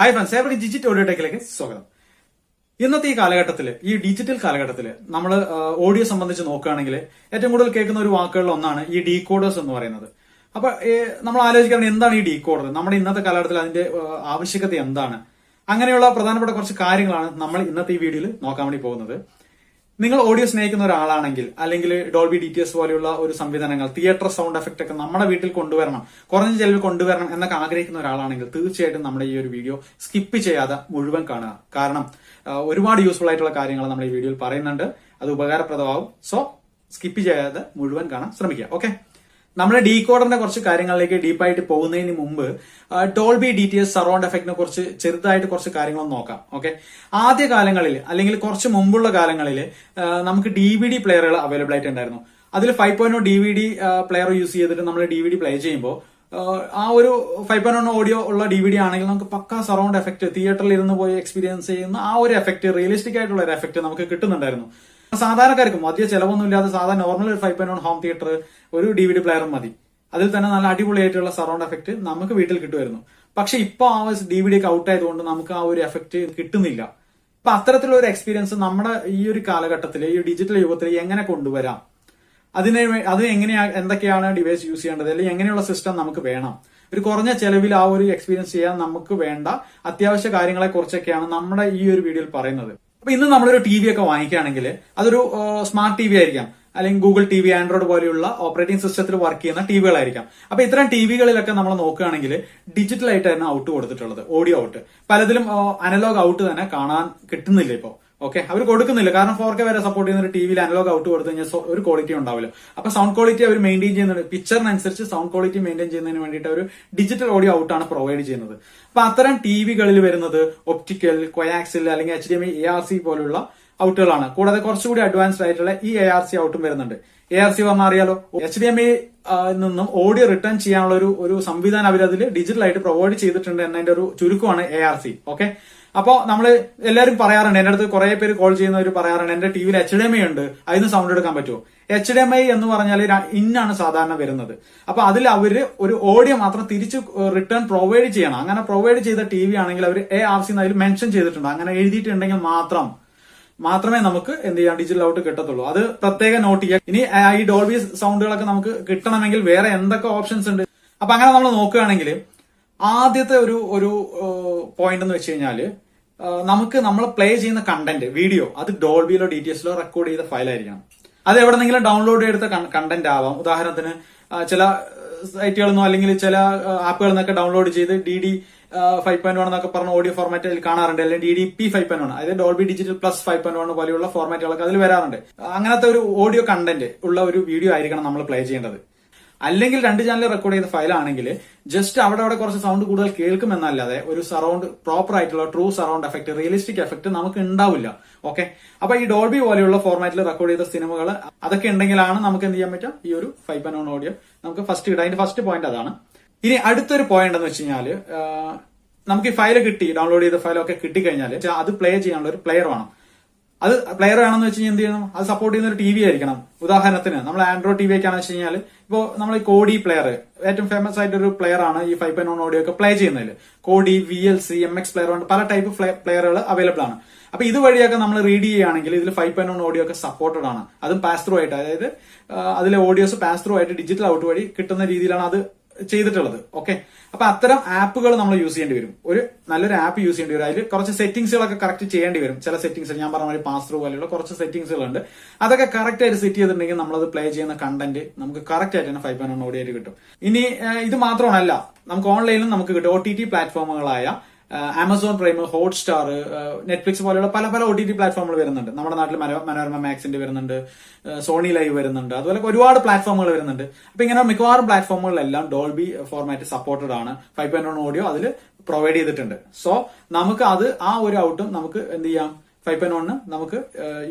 Hi friends ഏവർക്ക് digital audio ടെക്കിലേക്ക് സ്വാഗതം. ഇന്നത്തെ ഈ കാലഘട്ടത്തിൽ ഈ ഡിജിറ്റൽ കാലഘട്ടത്തിൽ നമ്മൾ ഓഡിയോ സംബന്ധിച്ച് നോക്കുകയാണെങ്കിൽ ഏറ്റവും കൂടുതൽ കേൾക്കുന്ന ഒരു വാക്കുകളിൽ ഒന്നാണ് ഈ ഡീകോഡേഴ്സ് എന്ന് പറയുന്നത്. അപ്പൊ നമ്മൾ ആലോചിക്കണം എന്താണ് ഈ ഡീകോഡർ നമ്മുടെ ഇന്നത്തെ കാലഘട്ടത്തിൽ അതിന്റെ ആവശ്യകത എന്താണ്? അങ്ങനെയുള്ള പ്രധാനപ്പെട്ട കുറച്ച് കാര്യങ്ങളാണ് നമ്മൾ ഇന്നത്തെ ഈ വീഡിയോയിൽ നോക്കാൻ വേണ്ടി പോകുന്നത്. നിങ്ങൾ ഓഡിയോ സ്നേഹിക്കുന്ന ഒരാളാണെങ്കിൽ അല്ലെങ്കിൽ ഡോൾബി ഡി ടി എസ് പോലെയുള്ള ഒരു സംവിധാനങ്ങൾ തിയേറ്റർ സൗണ്ട് എഫക്ട് ഒക്കെ നമ്മുടെ വീട്ടിൽ കൊണ്ടുവരണം കുറഞ്ഞ ചെലവിൽ കൊണ്ടുവരണം എന്നൊക്കെ ആഗ്രഹിക്കുന്ന ഒരാളാണെങ്കിൽ തീർച്ചയായിട്ടും നമ്മുടെ ഈ ഒരു വീഡിയോ സ്കിപ്പ് ചെയ്യാതെ മുഴുവൻ കാണുക. കാരണം ഒരുപാട് യൂസ്ഫുൾ ആയിട്ടുള്ള കാര്യങ്ങൾ നമ്മൾ ഈ വീഡിയോയിൽ പറയുന്നുണ്ട്. അത് ഉപകാരപ്രദമാവും സോ സ്കിപ്പ് ചെയ്യാതെ മുഴുവൻ കാണാൻ ശ്രമിക്കുക. ഓക്കെ നമ്മുടെ ഡീകോഡറിന്റെ കുറച്ച് കാര്യങ്ങളിലേക്ക് ഡീപ്പായിട്ട് പോകുന്നതിന് മുമ്പ് Dolby D T S surround എഫക്റ്റിനെ കുറിച്ച് ചെറുതായിട്ട് കുറച്ച് കാര്യങ്ങൾ നോക്കാം ഓക്കെ ആദ്യ കാലങ്ങളിൽ അല്ലെങ്കിൽ കുറച്ച് മുമ്പുള്ള കാലങ്ങളിൽ നമുക്ക് ഡി വി ഡി പ്ലെയറുകൾ അവൈലബിൾ ആയിട്ടുണ്ടായിരുന്നു. അതിൽ five point D V D player use ചെയ്തിട്ട് നമ്മൾ ഡി വി ഡി പ്ലേ ചെയ്യുമ്പോൾ ആ ഒരു ഫൈവ് പോയിന്റ് ഓഡിയോ ഉള്ള ഡി വി ഡി ആണെങ്കിൽ നമുക്ക് പക്ക സറൗണ്ട് എഫക്ട് തിയേറ്ററിൽ ഇരുന്ന് പോയി എക്സ്പീരിയൻസ് ചെയ്യുന്ന ആ ഒരു എഫക്ട് റിയലിസ്റ്റിക് ആയിട്ടുള്ള ഒരു എഫക്ട് നമുക്ക് കിട്ടുന്നുണ്ടായിരുന്നു. സാധാരണക്കാർക്ക് അധിക ചെലവൊന്നും ഇല്ലാതെ സാധാരണ നോർമൽ ഒരു five point one home theatre ഒരു ഡി വി ഡി പ്ലെയറും മതി. അതിൽ തന്നെ നല്ല അടിപൊളിയായിട്ടുള്ള സറൗണ്ട് എഫക്ട് നമുക്ക് വീട്ടിൽ കിട്ടുമായിരുന്നു. പക്ഷെ ഇപ്പൊ ആ ഡി വി ഡി ഒക്കെ ഔട്ട് ആയതുകൊണ്ട് നമുക്ക് ആ ഒരു എഫക്ട് കിട്ടുന്നില്ല. അപ്പൊ അത്തരത്തിലുള്ള ഒരു എക്സ്പീരിയൻസ് നമ്മുടെ ഈ ഒരു കാലഘട്ടത്തിൽ ഈ ഡിജിറ്റൽ യുഗത്തിൽ എങ്ങനെ കൊണ്ടുവരാം? അതിനെ അത് എങ്ങനെയാ എന്തൊക്കെയാണ് ഡിവൈസ് യൂസ് ചെയ്യേണ്ടത്? അല്ലെങ്കിൽ എങ്ങനെയുള്ള സിസ്റ്റം നമുക്ക് വേണം? ഒരു കുറഞ്ഞ ചെലവിൽ ആ ഒരു എക്സ്പീരിയൻസ് ചെയ്യാൻ നമുക്ക് വേണ്ട അത്യാവശ്യ കാര്യങ്ങളെ കുറിച്ചൊക്കെയാണ് നമ്മുടെ ഈ ഒരു വീഡിയോയിൽ പറയുന്നത്. അപ്പൊ ഇന്ന് നമ്മളൊരു ടി വി ഒക്കെ വാങ്ങിക്കുകയാണെങ്കിൽ അതൊരു സ്മാർട്ട് ടി വി ആയിരിക്കാം. അല്ലെങ്കിൽ ഗൂഗിൾ ടി വി ആൻഡ്രോയിഡ് പോലെയുള്ള ഓപ്പറേറ്റിംഗ് സിസ്റ്റത്തിൽ വർക്ക് ചെയ്യുന്ന ടിവികളായിരിക്കാം അപ്പൊ ഇത്തരം ടിവികളിലൊക്കെ നമ്മൾ നോക്കുകയാണെങ്കിൽ ഡിജിറ്റൽ ആയിട്ടായിരുന്നു ഔട്ട് കൊടുത്തിട്ടുള്ളത് ഓഡിയോ ഔട്ട് പലതിലും അനലോഗ് ഔട്ട് തന്നെ കാണാൻ കിട്ടുന്നില്ല ഇപ്പോൾ ഓക്കെ അവർ കൊടുക്കുന്നില്ല. കാരണം ഫോർ കെ വരെ സപ്പോർട്ട് ചെയ്യുന്ന ഒരു ടിവിയിൽ അനലോഗ് ഔട്ട് കൊടുത്തു കഴിഞ്ഞാൽ ഒരു ക്വാളിറ്റി ഉണ്ടാവില്ല. അപ്പൊ സൗണ്ട് ക്വാളിറ്റി അവർ മെയിന്റെയിൻ ചെയ്യുന്നുണ്ട്. പിക്ചറിനനുസരിച്ച് സൗണ്ട് ക്വാളിറ്റി മെയിന്റെയിൻ ചെയ്യുന്നതിന് വേണ്ടിയിട്ട് ഒരു ഡിജിറ്റൽ ഓഡിയോ ഔട്ട് ആണ് പ്രൊവൈഡ് ചെയ്യുന്നത്. അപ്പൊ അത്തരം ടിവികളിൽ വരുന്നത് ഒപ്റ്റിക്കൽ കൊയാക്സിൽ അല്ലെങ്കിൽ H D M A R C പോലുള്ള ഔട്ടുകളാണ് കൂടാതെ കുറച്ചുകൂടി അഡ്വാൻസ്ഡ് ആയിട്ടുള്ള ഈ എ ആർ സി ഔട്ടും വരുന്നുണ്ട്. എ ആർ സി പറഞ്ഞാൽ അറിയാലോ എച്ച് ഡി എം എ നിന്നും ഓഡിയോ റിട്ടേൺ ചെയ്യാനുള്ള ഒരു ഒരു സംവിധാനം ഡിജിറ്റൽ ആയിട്ട് പ്രൊവൈഡ് ചെയ്തിട്ടുണ്ട് എന്നതിന്റെ ഒരു ചുരുക്കമാണ് എ ആർ സി ഓക്കെ അപ്പോ നമ്മൾ എല്ലാവരും പറയാറുണ്ട് എന്റെ അടുത്ത് കുറെ പേര് കോൾ ചെയ്യുന്നവർ പറയാറുണ്ട് എന്റെ ടിവിയിൽ എച്ച് ഡി എം ഐ ഉണ്ട് അതിന് സൗണ്ട് എടുക്കാൻ പറ്റുമോ? എച്ച് ഡി എം ഐ എന്ന് പറഞ്ഞാൽ ഇന്നാണ് സാധാരണ വരുന്നത്. അപ്പൊ അതിൽ അവർ ഒരു ഓഡിയോ മാത്രം തിരിച്ച് റിട്ടേൺ പ്രൊവൈഡ് ചെയ്യണം. അങ്ങനെ പ്രൊവൈഡ് ചെയ്ത ടി വി ആണെങ്കിൽ അവർ എ ആർ സി അതിൽ മെൻഷൻ ചെയ്തിട്ടുണ്ട്. അങ്ങനെ എഴുതിയിട്ടുണ്ടെങ്കിൽ മാത്രം മാത്രമേ നമുക്ക് എന്ത് ചെയ്യാം ഡിജിറ്റൽ ഔട്ട് കിട്ടത്തുള്ളൂ. അത് പ്രത്യേകം നോട്ട് ചെയ്യുക ഇനി ഈ ഡോൾബി സൗണ്ടുകളൊക്കെ നമുക്ക് കിട്ടണമെങ്കിൽ വേറെ എന്തൊക്കെ ഓപ്ഷൻസ് ഉണ്ട്? അപ്പൊ അങ്ങനെ നമ്മൾ നോക്കുകയാണെങ്കിൽ ആദ്യത്തെ ഒരു ഒരു പോയിന്റ് എന്ന് വെച്ച് കഴിഞ്ഞാൽ ആ, നമുക്ക് നമ്മൾ പ്ലേ ചെയ്യുന്ന കണ്ടന്റ് വീഡിയോ അത് ഡോൾബിയിലോ ഡി ടി എസിലോ റെക്കോർഡ് ചെയ്ത ഫയൽ ആയിരിക്കണം. അത് എവിടെന്നെങ്കിലും ഡൗൺലോഡ് ചെയ്തെടുത്ത കണ്ടന്റ് ആവാം. ഉദാഹരണത്തിന് ചില സൈറ്റുകളിൽ നിന്നോ അല്ലെങ്കിൽ ചില ആപ്പുകളിൽ നിന്നൊക്കെ ഡൗൺലോഡ് ചെയ്ത് D D five point one എന്നൊക്കെ പറഞ്ഞ ഓഡിയോ ഫോർമാറ്റിൽ കാണാറുണ്ട്. അല്ലെങ്കിൽ D D P five point one അതായത് Dolby digital plus five point one പോലെയുള്ള ഫോർമാറ്റുകളൊക്കെ അതിൽ വരാറുണ്ട്. അങ്ങനത്തെ ഒരു ഓഡിയോ കണ്ടന്റ് ഉള്ള ഒരു വീഡിയോ ആയിരിക്കണം നമ്മൾ പ്ലേ ചെയ്യേണ്ടത്. അല്ലെങ്കിൽ രണ്ട് ചാനൽ റെക്കോർഡ് ചെയ്ത ഫയൽ ആണെങ്കിൽ ജസ്റ്റ് അവിടെ അവിടെ കുറച്ച് സൗണ്ട് കൂടുതൽ കേൾക്കുമെന്നല്ലാതെ ഒരു സറൗണ്ട് പ്രോപ്പർ ആയിട്ടുള്ള true surround effect realistic effect നമുക്ക് ഉണ്ടാവില്ല. ഓക്കെ അപ്പൊ ഈ ഡോൾബി പോലെയുള്ള ഫോർമാറ്റിൽ റെക്കോർഡ് ചെയ്ത സിനിമകൾ അതൊക്കെ ഉണ്ടെങ്കിലാണ് നമുക്ക് എന്ത് ചെയ്യാൻ പറ്റുക? ഈ ഒരു ഫൈവ് പൻ ഓഡിയോ നമുക്ക് ഫസ്റ്റ് ഇടാം അതിന്റെ ഫസ്റ്റ് പോയിന്റ് അതാണ്. ഇനി അടുത്തൊരു പോയിന്റ് എന്ന് വെച്ച് കഴിഞ്ഞാൽ നമുക്ക് ഈ ഫയൽ കിട്ടി ഡൗൺലോഡ് ചെയ്ത ഫയലൊക്കെ കിട്ടിക്കഴിഞ്ഞാൽ അത് പ്ലേ ചെയ്യാനുള്ള ഒരു പ്ലെയർ വേണം. അത് പ്ലെയർ ആണെന്ന് വെച്ച് കഴിഞ്ഞാൽ എന്ത് ചെയ്യണം? അത് സപ്പോർട്ട് ചെയ്യുന്ന ഒരു ടി വി ആയിരിക്കണം. ഉദാഹരണത്തിന് നമ്മൾ ആൻഡ്രോയിഡ് ടി വി ഒക്കെ ആണെന്ന് വെച്ച് കഴിഞ്ഞാൽ ഇപ്പോൾ നമ്മൾ കോഡി പ്ലെയർ ഏറ്റവും ഫേമസ് ആയിട്ട് ഒരു പ്ലെയർ ആണ് ഈ ഫൈവ് പോയിന്റ് ഓഡിയോ ഒക്കെ പ്ലേ ചെയ്യുന്നതിൽ Kodi V L C M X player പല ടൈപ്പ് പ്ലെയറുകൾ അവൈലബിൾ ആണ്. അപ്പൊ ഇതുവഴിയൊക്കെ നമ്മൾ റീഡ് ചെയ്യുകയാണെങ്കിൽ ഇതിൽ ഫൈവ് പോയിന്റ് വൺ ഓഡിയോ ഒക്കെ സപ്പോർട്ടഡ് ആണ്. അതും പാസ് ത്രൂ ആയിട്ട് അതായത് അതിലെ ഓഡിയോസ് പാസ് ത്രൂ ആയിട്ട് ഡിജിറ്റൽ ഔട്ട് വഴി കിട്ടുന്ന രീതിയിലാണ് അത് ചെയ്തിട്ടുള്ളത്. ഓക്കെ അപ്പൊ അത്തരം ആപ്പുകൾ നമ്മൾ യൂസ് ചെയ്യേണ്ടി വരും. ഒരു നല്ലൊരു ആപ്പ് യൂസ് ചെയ്യേണ്ടി വരും. അതിൽ കുറച്ച് സെറ്റിംഗ്സുകളൊക്കെ കറക്റ്റ് ചെയ്യേണ്ടി വരും. ചില സെറ്റിംഗ്സ് ഞാൻ പറഞ്ഞ മാതിരി പാസ് ത്രൂ പോലെയുള്ള കുറച്ച് സെറ്റിംഗ്സുകളുണ്ട് അതൊക്കെ കറക്റ്റ് ആയിട്ട് സെറ്റ് ചെയ്തിട്ടുണ്ടെങ്കിൽ നമ്മളത് പ്ലേ ചെയ്യുന്ന കണ്ടന്റ് നമുക്ക് കറക്റ്റ് ആയിട്ട് തന്നെ ഫൈവ് പോയിന്റ് ഓഡിയായിട്ട് കിട്ടും. ഇനി ഇത് മാത്രമല്ല നമുക്ക് ഓൺലൈനിലും നമുക്ക് കിട്ടും. ഒ ടി ടി പ്ലാറ്റ്ഫോമുകളായ ആമസോൺ പ്രൈം ഹോട്ട്സ്റ്റാർ നെറ്റ്ഫ്ലിക്സ് പോലെയുള്ള പല പല ഒ ടി ടി പ്ലാറ്റ്ഫോമുകൾ വരുന്നുണ്ട്. നമ്മുടെ നാട്ടിൽ മനോ- മനോരമ മാക്സിന്റെ വരുന്നുണ്ട് സോണി ലൈവ് വരുന്നുണ്ട് അതുപോലെ ഒരുപാട് പ്ലാറ്റ്ഫോമുകൾ വരുന്നുണ്ട്. അപ്പൊ ഇങ്ങനെ മിക്കവാറും പ്ലാറ്റ്ഫോമുകളിലെല്ലാം ഡോൾബി ഫോർമാറ്റ് സപ്പോർട്ടഡ് ആണ്. ഫൈവ് പോയിന്റ് വൺ ഓഡിയോ അതിൽ പ്രൊവൈഡ് ചെയ്തിട്ടുണ്ട്. സോ നമുക്ക് അത് ആ ഒരു ഔട്ടും നമുക്ക് എന്ത് ചെയ്യാം? ഫൈവ് പോയിന്റ് വണ്ണ് നമുക്ക്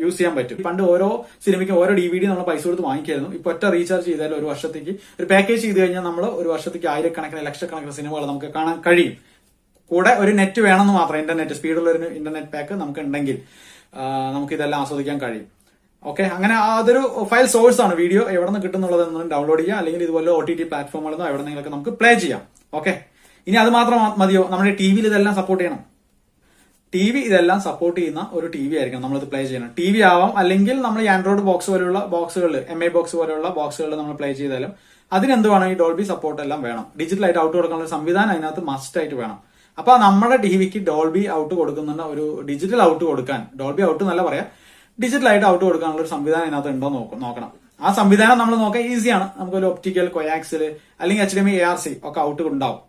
യൂസ് ചെയ്യാൻ പറ്റും. പണ്ട് ഓരോ സിനിമയ്ക്കും ഓരോ ഡി വി ഡി നമ്മൾ പൈസ കൊടുത്ത് വാങ്ങിക്കായിരുന്നു. ഇപ്പൊ ഒറ്റ റീചാർജ് ചെയ്താൽ ഒരു വർഷത്തേക്ക് ഒരു പാക്കേജ് ചെയ്ത് കഴിഞ്ഞാൽ നമ്മൾ ഒരു വർഷത്തേക്ക് ആയിരക്കണക്കിന് ലക്ഷക്കണക്കിന് സിനിമകൾ നമുക്ക് കാണാൻ കഴിയും. കൂടെ ഒരു നെറ്റ് വേണമെന്ന് മാത്രം ഇന്റർനെറ്റ് സ്പീഡുള്ള ഒരു ഇന്റർനെറ്റ് പാക്ക് നമുക്ക് ഉണ്ടെങ്കിൽ നമുക്ക് ഇതെല്ലാം ആസ്വദിക്കാൻ കഴിയും. ഓക്കെ അങ്ങനെ അതൊരു ഫയൽ സോഴ്സ് ആണ്. വീഡിയോ എവിടെ നിന്ന് കിട്ടുന്നുള്ളത് ഡൗൺലോഡ് ചെയ്യാം. അല്ലെങ്കിൽ ഇതുപോലെ ഒ ടി ടി പ്ലാറ്റ്ഫോമുകളെന്നോ എവിടെ നിന്നൊക്കെ നമുക്ക് പ്ലേ ചെയ്യാം. ഓക്കെ ഇനി അത് മാത്രം മതിയോ? നമ്മുടെ ടി വിയിൽ ഇതെല്ലാം സപ്പോർട്ട് ചെയ്യണം. ടി വി ഇതെല്ലാം സപ്പോർട്ട് ചെയ്യുന്ന ഒരു ടി വി ആയിരിക്കണം നമ്മളിത് പ്ലേ ചെയ്യണം ടി വി ആവാം. അല്ലെങ്കിൽ നമ്മൾ ആൻഡ്രോയിഡ് ബോക്സ് പോലുള്ള ബോക്സുകളിൽ എം ഐ ബോക്സ് പോലുള്ള ബോക്സുകളിൽ നമ്മൾ പ്ലേ ചെയ്താലും അതിനെന്ത് വേണം ഈ ഡോൾബി സപ്പോർട്ട് എല്ലാം വേണം. ഡിജിറ്റൽ ആയിട്ട് ഔട്ട് കൊടുക്കാനുള്ള സംവിധാനം അതിനകത്ത് മസ്റ്റ് ആയിട്ട് വേണം. അപ്പൊ നമ്മുടെ ടി വിക്ക് ഡോൾബി ഔട്ട് കൊടുക്കുന്ന ഒരു ഡിജിറ്റൽ ഔട്ട് കൊടുക്കാൻ ഡോൾബി ഔട്ട് നല്ല പറയാം ഡിജിറ്റൽ ആയിട്ട് ഔട്ട് കൊടുക്കാനുള്ള ഒരു സംവിധാനം അതിനകത്ത് ഉണ്ടോ നോക്കും നോക്കണം. ആ സംവിധാനം നമ്മൾ നോക്കാൻ ഈസിയാണ് നമുക്കൊരു ഒപ്റ്റിക്കൽ കൊയാക്സിൽ അല്ലെങ്കിൽ H D M A R C ഒക്കെ ഔട്ട് ഉണ്ടാവും.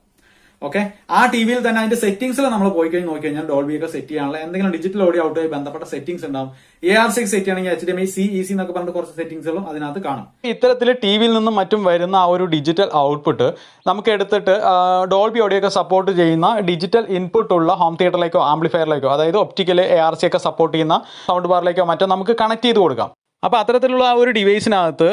ഓക്കെ ആ ടി വിയിൽ തന്നെ അതിന്റെ സെറ്റിംഗ്സിൽ നമ്മൾ പോയി കഴിഞ്ഞ് നോക്കി കഴിഞ്ഞാൽ ഡോൾബി സെറ്റ് ചെയ്യാനുള്ള എന്തെങ്കിലും ഡിജിറ്റൽ ഓഡിയോ ഔട്ടുമായി ബന്ധപ്പെട്ട സെറ്റിംഗ്സ് ഉണ്ടാവും. എ ആർ സിക്സ് സെറ്റ് ചെയ്യണമെങ്കിൽ H D M I C E C എന്നൊക്കെ പറഞ്ഞിട്ട് കുറച്ച് സെറ്റിംഗ്സുകളും അതിനകത്ത് കാണും. ഇത്തരത്തിൽ ടി വിയിൽ നിന്നും മറ്റും വരുന്ന ആ ഒരു ഡിജിറ്റൽ ഔട്ട്പുട്ട് നമുക്ക് എടുത്തിട്ട് ഡോൾബി ഓഡിയോ ഒക്കെ സപ്പോർട്ട് ചെയ്യുന്ന ഡിജിറ്റൽ ഇൻപുട്ട് ഉള്ള ഹോം തിയേറ്ററിലേക്കോ ആംപ്ലിഫയറിലേക്കോ അതായത് ഒപ്റ്റിക്കൽ എ ആർ സി ഒക്കെ സപ്പോർട്ട് ചെയ്യുന്ന സൗണ്ട് ബാറിലേക്കോ മറ്റോ നമുക്ക് കണക്ട് ചെയ്ത് കൊടുക്കാം. അപ്പോൾ അത്തരത്തിലുള്ള ആ ഒരു ഡിവൈസിനകത്ത്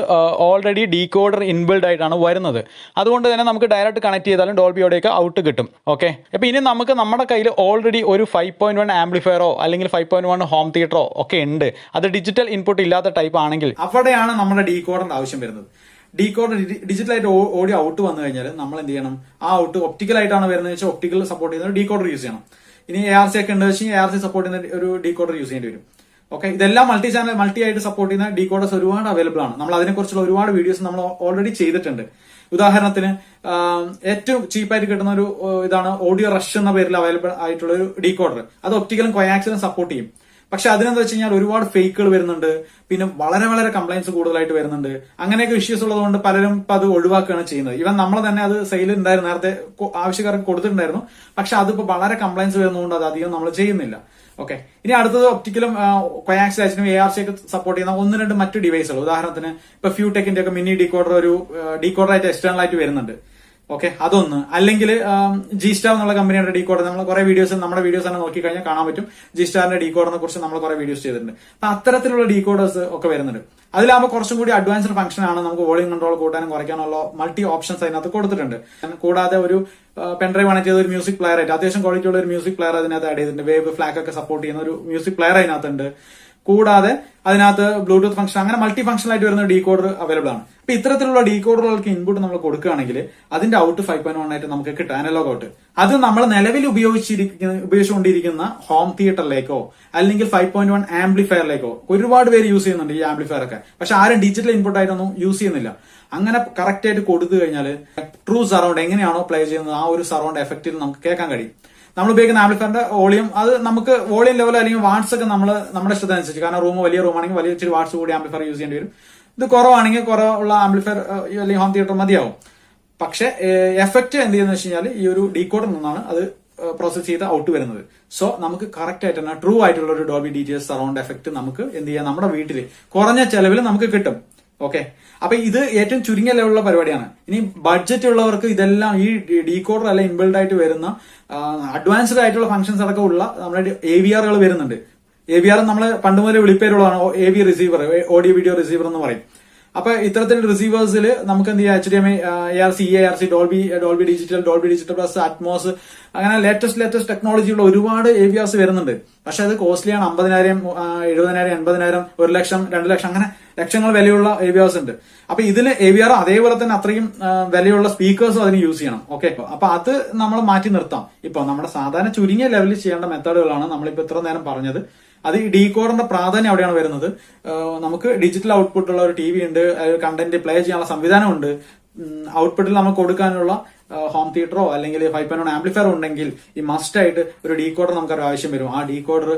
ഓൾറെഡി ഡീകോഡർ ഇൻബിൽഡ് ആയിട്ടാണ് വരുന്നത്. അതുകൊണ്ട് തന്നെ നമുക്ക് ഡയറക്റ്റ് കണക്ട് ചെയ്താലും ഡോൾബി ഓഡിയോ ഔട്ട് കിട്ടും. ഓക്കെ അപ്പോൾ ഇനി നമുക്ക് നമ്മുടെ കയ്യിൽ ഓൾറെഡി ഒരു ഫൈവ് പോയിന്റ് വൺ ആംപ്ലിഫയറോ അല്ലെങ്കിൽ ഫൈവ് പോയിന്റ് വൺ ഹോം തിയേറ്ററോ ഒക്കെ ഉണ്ട്. അത് ഡിജിറ്റൽ ഇൻപുട്ട് ഇല്ലാത്ത ടൈപ്പ് ആണെങ്കിൽ. അവിടെയാണ് നമ്മുടെ ഡീകോഡറിന്റെ ആവശ്യം വരുന്നത്. ഡീകോഡർ ഡിജിറ്റലായിട്ട് ഓഡിയോ ഔട്ട് വന്നു കഴിഞ്ഞാൽ നമ്മൾ എന്ത് ചെയ്യണം? ആ ഔട്ട് ഒപ്റ്റിക്കൽ ആയിട്ടാണ് വരുന്നത് വെച്ചാൽ ഒപ്റ്റിക്കൽ സപ്പോർട്ട് ചെയ്യുന്ന ഡീകോഡർ യൂസ് ചെയ്യണം. ഇനി എ ആർ സി ഒക്കെ ഉണ്ട് വെച്ചാൽ എ ആർ സി സപ്പോർട്ട് ചെയ്യുന്ന ഒരു ഡീകോഡർ യൂസ് ചെയ്യേണ്ടി വരും. ഓക്കെ ഇതെല്ലാം മൾട്ടി ചാനൽ മൾട്ടി ആയിട്ട് സപ്പോർട്ട് ചെയ്യുന്ന ഡീകോഡേഴ്സ് ഒരുപാട് അവൈലബിൾ ആണ്. നമ്മൾ അതിനെക്കുറിച്ചുള്ള ഒരുപാട് വീഡിയോസ് നമ്മൾ ഓൾറെഡി ചെയ്തിട്ടുണ്ട്. ഉദാഹരണത്തിന് ഏറ്റവും ചീപ്പായിട്ട് കിട്ടുന്ന ഒരു ഇതാണ് ഓഡിയോ റഷ് എന്ന പേരിൽ അവൈലബിൾ ആയിട്ടുള്ള ഒരു ഡീകോഡർ അത് ഒപ്റ്റിക്കലും കൊയാക്സിലും സപ്പോർട്ട് ചെയ്യും. പക്ഷെ അതിനെന്താ വെച്ച് കഴിഞ്ഞാൽ ഒരുപാട് ഫേക്കുകൾ വരുന്നുണ്ട്. പിന്നെ വളരെ വളരെ കംപ്ലൈൻസ് കൂടുതലായിട്ട് വരുന്നുണ്ട്. അങ്ങനെയൊക്കെ ഇഷ്യൂസ് ഉള്ളതുകൊണ്ട് പലരും ഇപ്പൊ അത് ഒഴിവാക്കുകയാണ് ചെയ്യുന്നത്. ഇവൻ നമ്മൾ തന്നെ അത് സെയിൽ ഉണ്ടായിരുന്നു നേരത്തെ ആവശ്യക്കാർക്ക് കൊടുത്തിട്ടുണ്ടായിരുന്നു. പക്ഷെ അതിപ്പോ വളരെ കംപ്ലൈൻസ് വരുന്നതുകൊണ്ട് അത് അധികം നമ്മൾ ചെയ്യുന്നില്ല. ഓക്കെ ഇനി അടുത്തത് ഒപ്റ്റിക്കലും കൊയാക്സ് ലാച്ചിനും എ ആർ സി ഒക്കെ സപ്പോർട്ട് ചെയ്യുന്ന ഒന്ന് രണ്ട് മറ്റു ഡിവൈസുകൾ ഉദാഹരണത്തിന് ഇപ്പൊ ഫ്യൂടെക്കിന്റെ ഒക്കെ മിനി ഡീകോഡർ ഒരു ഡീകോഡർ ആയിട്ട് എക്സ്റ്റേണൽ ആയിട്ട് വരുന്നുണ്ട്. ഓക്കെ അതൊന്ന്. അല്ലെങ്കിൽ ജി സ്റ്റാർ എന്നുള്ള കമ്പനിയുടെ ഡീകോഡർ നമ്മൾ കുറെ വീഡിയോസ് നമ്മുടെ വീഡിയോസ് തന്നെ നോക്കി കഴിഞ്ഞാൽ കാണാൻ പറ്റും. ജി സ്റ്റാറിന്റെ ഡീകോഡറിനെ കുറിച്ച് നമ്മൾ കുറെ വീഡിയോസ് ചെയ്തിട്ടുണ്ട്. അപ്പൊ അത്തരത്തിലുള്ള ഡീകോഡേഴ്സ് ഒക്കെ വരുന്നുണ്ട്. അതിലാകുമ്പോൾ കുറച്ചും കൂടി അഡ്വാൻസ്ഡ് ഫംഗ്ഷൻ ആണ് നമുക്ക് വോളിയം കൺട്രോൾ കൂട്ടാനും കുറയ്ക്കാനുള്ള മൾട്ടി ഓപ്ഷൻസ് അതിനകത്ത് കൊടുത്തിട്ടുണ്ട്. കൂടാതെ ഒരു പെൻഡ്രൈവ് ആണ് ചെയ്ത ഒരു മ്യൂസിക് പ്ലെയർ ആയിട്ട് അത്യാവശ്യം ക്വാളിറ്റി ഉള്ള ഒരു മ്യൂസിക് പ്ലെയർ അതിനകത്ത് ആഡ് ചെയ്തിട്ടുണ്ട്. വേവ് ഫ്ലാഗ് ഒക്കെ സപ്പോർട്ട് ചെയ്യുന്ന ഒരു മ്യൂസിക് പ്ലെയർ അതിനകത്തുണ്ട്. കൂടാതെ അതിനകത്ത് ബ്ലൂടൂത്ത് ഫംഗ്ഷൻ അങ്ങനെ മൾട്ടി ഫംഗ്ഷൻ ആയിട്ട് വരുന്ന ഡീകോഡർ അവൈലബിൾ ആണ്. അപ്പൊ ഇത്തരത്തിലുള്ള ഡീകോഡറുകൾക്ക് ഇൻപുട്ട് നമ്മൾ കൊടുക്കുകയാണെങ്കിൽ അതിന്റെ ഔട്ട് ഫൈവ് പോയിന്റ് വൺ ആയിട്ട് നമുക്ക് കിട്ടും അനലോഗ് ഔട്ട് അത് നമ്മൾ നിലവിൽ ഉപയോഗിച്ചിരിക്കുന്ന ഉപയോഗിച്ചുകൊണ്ടിരിക്കുന്ന ഹോം തിയേറ്ററിലേക്കോ അല്ലെങ്കിൽ ഫൈവ് പോയിന്റ് വൺ ആംപ്ലിഫയറിലേക്കോ ഒരുപാട് പേര് യൂസ് ചെയ്യുന്നുണ്ട് ഈ ആംപ്ലിഫയർ ഒക്കെ. പക്ഷെ ആരും ഡിജിറ്റൽ ഇൻപുട്ട് ആയിട്ടൊന്നും യൂസ് ചെയ്യുന്നില്ല. അങ്ങനെ കറക്റ്റ് ആയിട്ട് കൊടുത്തു കഴിഞ്ഞാൽ ട്രൂ സറൗണ്ട് എങ്ങനെയാണോ പ്ലേ ചെയ്യുന്നത് ആ ഒരു സറൗണ്ട് എഫക്റ്റിൽ നമുക്ക് കേൾക്കാൻ കഴിയും. നമ്മൾ ഉപയോഗിക്കുന്ന ആംപ്ലിഫയറിന്റെ വോളിയം അത് നമുക്ക് വോളിയം ലെവൽ അല്ലെങ്കിൽ വാട്സ് ഒക്കെ നമ്മൾ നമ്മുടെ ഇഷ്ടത്തിന് അനുസരിച്ച് കാരണം റൂം വലിയ റൂം ആണെങ്കിൽ വലിയ ഇച്ചിരി വാട്സ് കൂടി ആംപ്ലിഫയർ യൂസ് ചെയ്യേണ്ടി വരും. ഇത് കുറവാണെങ്കിൽ കുറവുള്ള ആംപ്ലിഫയർ അല്ലെങ്കിൽ ഹോം തിയേറ്റർ മതിയാവും. പക്ഷെ എഫക്റ്റ് എന്ത് ചെയ്യുന്ന വെച്ച് കഴിഞ്ഞാൽ ഈ ഒരു ഡീകോഡർ നിന്നാണ് അത് പ്രോസസ് ചെയ്ത് ഔട്ട് വരുന്നത്. സോ നമുക്ക് കറക്റ്റ് ആയിട്ട് തന്നെ ട്രൂ ആയിട്ടുള്ള ഒരു ഡോബി ഡീറ്റെയിൽസ് സറൗണ്ട് എഫക്റ്റ് നമുക്ക് എന്ത് ചെയ്യാം? നമ്മുടെ വീട്ടിൽ കുറഞ്ഞ ചെലവിൽ നമുക്ക് കിട്ടും. ഓക്കെ അപ്പൊ ഇത് ഏറ്റവും ചുരുങ്ങിയ ലെവലുള്ള പരിപാടിയാണ്. ഇനി ബഡ്ജറ്റ് ഉള്ളവർക്ക് ഇതെല്ലാം ഈ ഡീകോഡർ അല്ല ഇൻബിൾഡ് ആയിട്ട് വരുന്ന അഡ്വാൻസ്ഡ് ആയിട്ടുള്ള ഫംഗ്ഷൻസ് അടക്കം ഉള്ള നമ്മുടെ എ വി ആറുകൾ വരുന്നുണ്ട്. എ വി ആർ നമ്മൾ പണ്ട് മുതലേ വിളിപ്പേരുള്ളതാണ്. A V receiver audio video receiver എന്ന് പറയും. അപ്പൊ ഇത്തരത്തിൽ റിസീവേഴ്സിൽ നമുക്ക് എന്ത് ചെയ്യാം? H D M I R C A R C Dolby Dolby digital Dolby digital plus Atmos അങ്ങനെ ലേറ്റസ്റ്റ് ലേറ്റസ്റ്റ് ടെക്നോളജി ഉള്ള ഒരുപാട് എ വി ആർസ് വരുന്നുണ്ട്. പക്ഷെ അത് കോസ്റ്റ്ലിയാണ് അമ്പതിനായിരം എഴുപതിനായിരം എൺപതിനായിരം ഒരു ലക്ഷം രണ്ട് ലക്ഷം അങ്ങനെ ലക്ഷങ്ങൾ വിലയുള്ള എ വി ആർസ് ഉണ്ട്. അപ്പൊ ഇതിൽ എ വി ആർ അതേപോലെ തന്നെ അത്രയും വിലയുള്ള സ്പീക്കേഴ്സും അതിന് യൂസ് ചെയ്യണം. ഓക്കെ അപ്പൊ അത് നമ്മൾ മാറ്റി നിർത്താം. ഇപ്പൊ നമ്മുടെ സാധാരണ ചുരുങ്ങിയ ലെവലിൽ ചെയ്യേണ്ട മെത്തേഡുകളാണ് നമ്മളിപ്പോ ഇത്ര നേരം പറഞ്ഞത്. അത് ഈ ഡീകോറിന്റെ പ്രാധാന്യം അവിടെയാണ് വരുന്നത്. നമുക്ക് ഡിജിറ്റൽ ഔട്ട്പുട്ടുള്ള ഒരു ടി വി ഉണ്ട് കണ്ടന്റ് പ്ലേ ചെയ്യാനുള്ള സംവിധാനമുണ്ട് ഔട്ട്പുട്ടിൽ നമുക്ക് കൊടുക്കാനുള്ള ഹോം തിയേറ്ററോ അല്ലെങ്കിൽ ഫൈവ് പോയിന്റ് ആംപ്ലിഫയർ ഉണ്ടെങ്കിൽ ഈ മസ്റ്റ് ആയിട്ട് ഒരു ഡീകോഡർ നമുക്ക് ഒരു ആവശ്യം വരും. ആ ഡീകോഡർ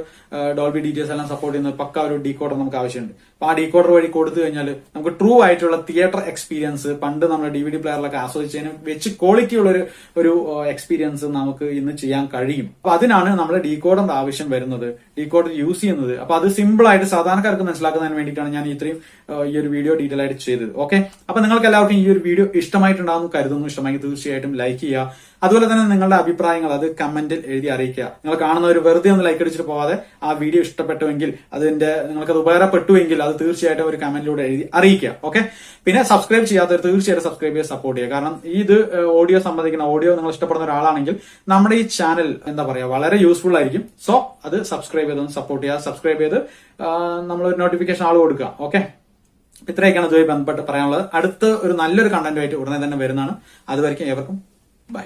ഡോൾബി ഡീറ്റെയിൽസ് എല്ലാം സപ്പോർട്ട് ചെയ്യുന്ന പക്ക ഒരു ഡീകോഡർ നമുക്ക് ആവശ്യമുണ്ട്. അപ്പൊ ആ ഡീകോഡർ വഴി കൊടുത്തു കഴിഞ്ഞാൽ നമുക്ക് ട്രൂ ആയിട്ടുള്ള തിയേറ്റർ എക്സ്പീരിയൻസ് പണ്ട് നമ്മൾ ഡി വി ഡി പ്ലെയറിലൊക്കെ ആസ്വദിച്ചതിന് വെച്ച് ക്വാളിറ്റി ഉള്ള ഒരു ഒരു എക്സ്പീരിയൻസ് നമുക്ക് ഇന്ന് ചെയ്യാൻ കഴിയും. അപ്പൊ അതിനാണ് നമ്മൾ ഡീകോഡറിന്റെ ആവശ്യം വരുന്നത്. ഡീകോഡർ യൂസ് ചെയ്യുന്നത്. അപ്പൊ അത് സിമ്പിൾ ആയിട്ട് സാധാരണക്കാർക്ക് മനസ്സിലാക്കുന്നതിന് വേണ്ടിയിട്ടാണ് ഞാൻ ഇത്രയും ഈ ഒരു വീഡിയോ ഡീറ്റെയിൽ ആയിട്ട് ചെയ്തത്. ഓക്കെ അപ്പൊ നിങ്ങൾക്ക് എല്ലാവർക്കും ഈ ഒരു വീഡിയോ ഇഷ്ടമായിട്ടുണ്ടാകുന്നു കരുതുന്നു. ഇഷ്ടമായി തീർച്ചയായിട്ടും ലൈക്ക് ചെയ്യുക. അതുപോലെ തന്നെ നിങ്ങളുടെ അഭിപ്രായങ്ങൾ അത് കമന്റിൽ എഴുതി അറിയിക്കുക. നിങ്ങൾ കാണുന്നവർ വെറുതെ ഒന്ന് ലൈക്ക് അടിച്ചിട്ട് പോവാതെ ആ വീഡിയോ ഇഷ്ടപ്പെട്ടുവെങ്കിൽ അതിന്റെ നിങ്ങൾക്ക് അത് ഉപകാരപ്പെട്ടുവെങ്കിൽ അത് തീർച്ചയായിട്ടും ഒരു കമന്റിലൂടെ എഴുതി അറിയിക്കുക. ഓക്കെ പിന്നെ സബ്സ്ക്രൈബ് ചെയ്യാത്തവർ തീർച്ചയായിട്ടും സബ്സ്ക്രൈബ് ചെയ്ത് സപ്പോർട്ട് ചെയ്യുക. കാരണം ഇത് ഓഡിയോ സംബന്ധിക്കുന്ന ഓഡിയോ നിങ്ങൾ ഇഷ്ടപ്പെടുന്ന ഒരാളാണെങ്കിൽ നമ്മുടെ ഈ ചാനൽ എന്താ പറയാ വളരെ യൂസ്ഫുൾ ആയിരിക്കും. സോ അത് സബ്സ്ക്രൈബ് ചെയ്തൊന്ന് സപ്പോർട്ട് ചെയ്യുക. സബ്സ്ക്രൈബ് ചെയ്ത് നമ്മൾ ഒരു നോട്ടിഫിക്കേഷൻ ആൾ കൊടുക്കുക. ഓക്കെ ഇത്രയൊക്കെയാണ് ഇതുമായി ബന്ധപ്പെട്ട് പറയാനുള്ളത്. അടുത്ത ഒരു നല്ലൊരു കണ്ടന്റുമായിട്ട് ഉടനെ തന്നെ വരുന്നതാണ്. അതുവരെയ്ക്കും ഏവർക്കും ബൈ.